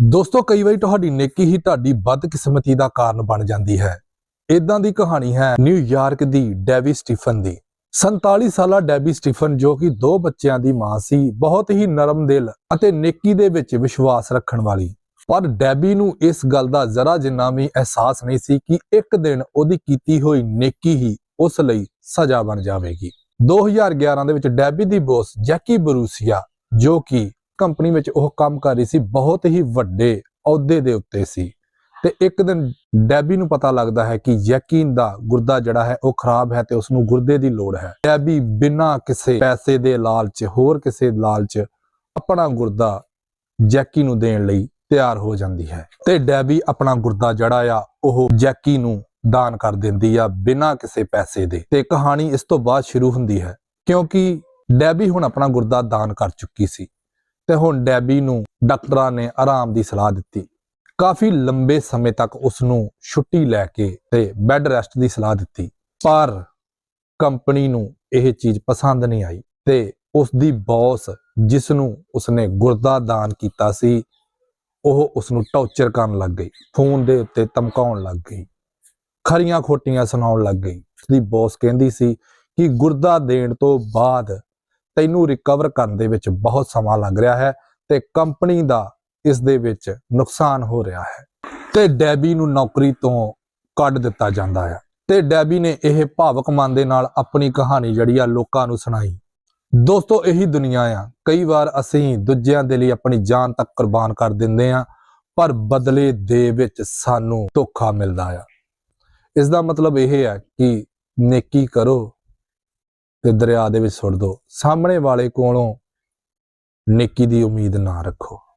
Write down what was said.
ਦੋਸਤੋ, ਕਈ ਵਾਰੀ ਤੁਹਾਡੀ ਨੇਕੀ ਹੀ ਤੁਹਾਡੀ ਬਦਕਿਸਮਤੀ ਦਾ ਕਾਰਨ ਬਣ ਜਾਂਦੀ ਹੈ। ਇਦਾਂ ਦੀ ਕਹਾਣੀ ਹੈ ਨਿਊਯਾਰਕ ਦੀ ਡੈਵੀ ਸਟੀਫਨ ਦੀ। 47 ਸਾਲਾ ਡੈਬੀ ਸਟੀਫਨ, ਜੋ ਕਿ ਦੋ ਬੱਚਿਆਂ ਦੀ ਮਾਂ ਸੀ, ਬਹੁਤ ਹੀ ਨਰਮ ਦਿਲ ਅਤੇ ਨੇਕੀ ਦੇ ਵਿੱਚ ਵਿਸ਼ਵਾਸ ਰੱਖਣ ਵਾਲੀ। ਪਰ ਡੈਬੀ ਨੂੰ ਇਸ ਗੱਲ ਦਾ ਜ਼ਰਾ ਜਿੰਨਾ ਵੀ ਅਹਿਸਾਸ ਨਹੀਂ ਸੀ ਕਿ ਇੱਕ ਦਿਨ ਉਹਦੀ ਕੀਤੀ ਹੋਈ ਨੇਕੀ ਹੀ ਉਸ ਲਈ ਸਜ਼ਾ ਬਣ ਜਾਵੇਗੀ। 2011 ਦੇ ਵਿੱਚ ਡੈਬੀ ਦੀ ਬੋਸ ਜੈਕੀ ਬਰੂਸੀਆ, ਜੋ ਕਿ ਕੰਪਨੀ ਵਿੱਚ ਉਹ ਕੰਮ ਕਰ ਰਹੀ ਸੀ, ਬਹੁਤ ਹੀ ਵੱਡੇ ਅਹੁਦੇ ਦੇ ਉੱਤੇ ਸੀ। ਤੇ ਇੱਕ ਦਿਨ ਡੈਬੀ ਨੂੰ ਪਤਾ ਲੱਗਦਾ ਹੈ ਕਿ ਯਕੀਨ ਦਾ ਗੁਰਦਾ ਜਿਹੜਾ ਹੈ, ਉਹ ਖਰਾਬ ਹੈ ਤੇ ਉਸ ਨੂੰ ਗੁਰਦੇ ਦੀ ਲੋੜ ਹੈ। ਡੈਬੀ ਬਿਨਾਂ ਕਿਸੇ ਪੈਸੇ ਦੇ ਲਾਲਚ, ਹੋਰ ਕਿਸੇ ਲਾਲਚ ਆਪਣਾ ਗੁਰਦਾ ਜੈਕੀ ਨੂੰ ਦੇਣ ਲਈ ਤਿਆਰ ਹੋ ਜਾਂਦੀ ਹੈ। ਤੇ ਡੈਬੀ ਆਪਣਾ ਗੁਰਦਾ ਜਿਹੜਾ ਆ, ਉਹ ਜੈਕੀ ਨੂੰ ਦਾਨ ਕਰ ਦਿੰਦੀ ਆ ਬਿਨਾਂ ਕਿਸੇ ਪੈਸੇ ਦੇ। ਤੇ ਕਹਾਣੀ ਇਸ ਤੋਂ ਬਾਅਦ ਸ਼ੁਰੂ ਹੁੰਦੀ ਹੈ, ਕਿਉਂਕਿ ਡੈਬੀ ਹੁਣ ਆਪਣਾ ਗੁਰਦਾ ਦਾਨ ਕਰ ਚੁੱਕੀ ਸੀ। ਤੇ ਹੁਣ ਡੈਬੀ ਨੂੰ ਡਾਕਟਰਾਂ ਨੇ ਆਰਾਮ ਦੀ ਸਲਾਹ ਦਿੱਤੀ। ਕਾਫੀ ਲੰਬੇ ਸਮੇਂ ਤੱਕ ਉਸ ਨੂੰ ਛੁੱਟੀ ਲੈ ਕੇ ਤੇ ਬੈੱਡ ਰੈਸਟ ਦੀ ਸਲਾਹ ਦਿੱਤੀ। ਪਰ ਕੰਪਨੀ ਨੂੰ ਇਹ ਚੀਜ਼ ਪਸੰਦ ਨਹੀਂ ਆਈ ਤੇ ਉਸ ਦੀ ਬੌਸ ਜਿਸ ਨੂੰ ਉਸਨੇ ਗੁਰਦਾ ਦਾਨ ਕੀਤਾ ਸੀ, ਉਹ ਉਸ ਨੂੰ ਟੌਰਚਰ ਕਰਨ ਲੱਗ ਗਈ। ਫੋਨ ਦੇ ਉੱਤੇ ਧਮਕਾਉਣ ਲੱਗ ਗਈ। ਖਰੀਆਂ ਖੋਟੀਆਂ ਸੁਣਾਉਣ ਲੱਗ ਗਈ। ਉਸਦੀ ਬੌਸ ਕਹਿੰਦੀ ਸੀ ਕਿ ਗੁਰਦਾ ਦੇਣ ਤੋਂ ਬਾਅਦ ਤੈਨੂੰ ਰਿਕਵਰ ਕਰਨ ਦੇ ਵਿੱਚ ਬਹੁਤ ਸਮਾਂ ਲੱਗ ਰਿਹਾ ਹੈ ਤੇ ਕੰਪਨੀ ਦਾ ਇਸ ਦੇ ਵਿੱਚ ਨੁਕਸਾਨ ਹੋ ਰਿਹਾ ਹੈ। ਤੇ ਡੈਬੀ ਨੂੰ ਨੌਕਰੀ ਤੋਂ ਕੱਢ ਦਿੱਤਾ ਜਾਂਦਾ ਹੈ। ਤੇ ਡੈਬੀ ਨੇ ਇਹ ਭਾਵਕ ਮਨ ਦੇ ਨਾਲ ਆਪਣੀ ਕਹਾਣੀ ਜਿਹੜੀ ਆ ਲੋਕਾਂ ਨੂੰ ਸੁਣਾਈ। ਦੋਸਤੋ, ਇਹੀ ਦੁਨੀਆ ਆ। ਕਈ ਵਾਰ ਅਸੀਂ ਦੂਜਿਆਂ ਦੇ ਲਈ ਆਪਣੀ ਜਾਨ ਤੱਕ ਕੁਰਬਾਨ ਕਰ ਦਿੰਦੇ ਆ, ਪਰ ਬਦਲੇ ਦੇ ਵਿੱਚ ਸਾਨੂੰ ਧੋਖਾ ਮਿਲਦਾ ਆ। ਇਸ ਦਾ ਮਤਲਬ ਇਹ ਹੈ ਕਿ ਨੇਕੀ ਕਰੋ ਤੇ ਦਰਿਆ ਦੇ ਵਿੱਚ ਸੁੱਟ ਦਿਓ ਸਾਹਮਣੇ ਵਾਲੇ ਕੋਲੋਂ ਨੇਕੀ ਦੀ ਉਮੀਦ ਨਾ ਰੱਖੋ।